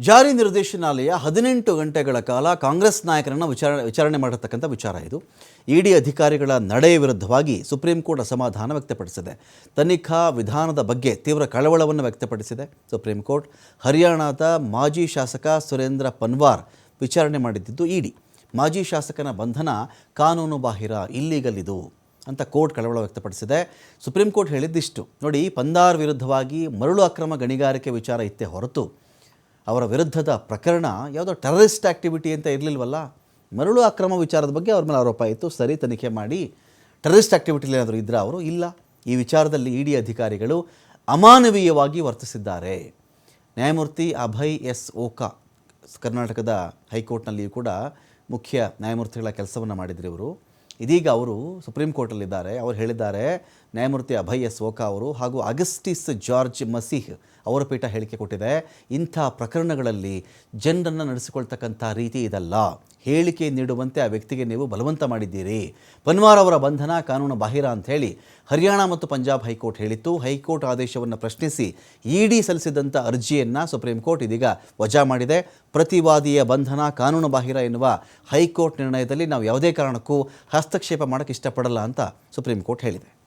ಜಾರಿ ನಿರ್ದೇಶನಾಲಯ ಹದಿನೆಂಟು ಗಂಟೆಗಳ ಕಾಲ ಕಾಂಗ್ರೆಸ್ ನಾಯಕರನ್ನು ವಿಚಾರಣೆ ವಿಚಾರಣೆ ಮಾಡಿರ್ತಕ್ಕಂಥ ವಿಚಾರ ಇದು. ಇಡಿ ಅಧಿಕಾರಿಗಳ ನಡೆಯ ವಿರುದ್ಧವಾಗಿ ಸುಪ್ರೀಂ ಕೋರ್ಟ್ ಅಸಮಾಧಾನ ವ್ಯಕ್ತಪಡಿಸಿದೆ. ತನಿಖಾ ವಿಧಾನದ ಬಗ್ಗೆ ತೀವ್ರ ಕಳವಳವನ್ನು ವ್ಯಕ್ತಪಡಿಸಿದೆ. ಸುಪ್ರೀಂ ಕೋರ್ಟ್ ಹರಿಯಾಣದ ಮಾಜಿ ಶಾಸಕ ಸುರೇಂದ್ರ ಪನ್ವಾರ್ ವಿಚಾರಣೆ ಮಾಡಿದ್ದಿದ್ದು ಇಡಿ. ಮಾಜಿ ಶಾಸಕನ ಬಂಧನ ಕಾನೂನು ಬಾಹಿರ ಇಲ್ಲೀಗಲ್ ಇದು ಅಂತ ಕೋರ್ಟ್ ಕಳವಳ ವ್ಯಕ್ತಪಡಿಸಿದೆ. ಸುಪ್ರೀಂ ಕೋರ್ಟ್ ಹೇಳಿದ್ದಿಷ್ಟು. ನೋಡಿ, ಪಂದಾರ್ ವಿರುದ್ಧವಾಗಿ ಮರಳು ಅಕ್ರಮ ಗಣಿಗಾರಿಕೆ ವಿಚಾರ ಇತ್ತೇ ಹೊರತು ಅವರ ವಿರುದ್ಧದ ಪ್ರಕರಣ ಯಾವುದೋ ಟೆರರಿಸ್ಟ್ ಆ್ಯಕ್ಟಿವಿಟಿ ಅಂತ ಇರಲಿಲ್ವಲ್ಲ? ಮರಳು ಅಕ್ರಮ ವಿಚಾರದ ಬಗ್ಗೆ ಅವ್ರ ಮೇಲೆ ಆರೋಪ ಇತ್ತು. ಸರಿ, ತನಿಖೆ ಮಾಡಿ. ಟೆರರಿಸ್ಟ್ ಆ್ಯಕ್ಟಿವಿಟಿಲಿ ಏನಾದರೂ ಇದ್ದರೆ ಅವರು ಇಲ್ಲ. ಈ ವಿಚಾರದಲ್ಲಿ ಇಡಿ ಅಧಿಕಾರಿಗಳು ಅಮಾನವೀಯವಾಗಿ ವರ್ತಿಸಿದ್ದಾರೆ. ನ್ಯಾಯಮೂರ್ತಿ ಅಭಯ್ ಎಸ್ ಓಕಾ, ಕರ್ನಾಟಕದ ಹೈಕೋರ್ಟ್ನಲ್ಲಿಯೂ ಕೂಡ ಮುಖ್ಯ ನ್ಯಾಯಮೂರ್ತಿಗಳ ಕೆಲಸವನ್ನು ಮಾಡಿದ್ರು ಇವರು. ಇದೀಗ ಅವರು ಸುಪ್ರೀಂ ಕೋರ್ಟಲ್ಲಿದ್ದಾರೆ. ಅವರು ಹೇಳಿದ್ದಾರೆ, ನ್ಯಾಯಮೂರ್ತಿ ಅಭಯ್ ಎಸ್ ಓಕಾ ಅವರು ಹಾಗೂ ಅಗಸ್ಟಿಸ್ ಜಾರ್ಜ್ ಮಸೀಹ್ ಅವರ ಪೀಠ ಹೇಳಿಕೆ ಕೊಟ್ಟಿದೆ. ಇಂಥ ಪ್ರಕರಣಗಳಲ್ಲಿ ಜನರನ್ನು ನಡೆಸಿಕೊಳ್ತಕ್ಕಂಥ ರೀತಿ ಇದಲ್ಲ. ಹೇಳಿಕೆ ನೀಡುವಂತೆ ಆ ವ್ಯಕ್ತಿಗೆ ನೀವು ಬಲವಂತ ಮಾಡಿದ್ದೀರಿ. ಪನ್ವಾರ್ ಅವರ ಬಂಧನ ಕಾನೂನು ಬಾಹಿರ ಅಂತ ಹೇಳಿ ಹರಿಯಾಣ ಮತ್ತು ಪಂಜಾಬ್ ಹೈಕೋರ್ಟ್ ಹೇಳಿತ್ತು. ಹೈಕೋರ್ಟ್ ಆದೇಶವನ್ನು ಪ್ರಶ್ನಿಸಿ ಇಡಿ ಸಲ್ಲಿಸಿದಂಥ ಅರ್ಜಿಯನ್ನು ಸುಪ್ರೀಂ ಕೋರ್ಟ್ ಇದೀಗ ವಜಾ ಮಾಡಿದೆ. ಪ್ರತಿವಾದಿಯ ಬಂಧನ ಕಾನೂನು ಬಾಹಿರ ಎನ್ನುವ ಹೈಕೋರ್ಟ್ ನಿರ್ಣಯದಲ್ಲಿ ನಾವು ಯಾವುದೇ ಕಾರಣಕ್ಕೂ ಹಸ್ತಕ್ಷೇಪ ಮಾಡೋಕ್ಕೆ ಇಷ್ಟಪಡಲ್ಲ ಅಂತ ಸುಪ್ರೀಂ ಕೋರ್ಟ್ ಹೇಳಿದೆ.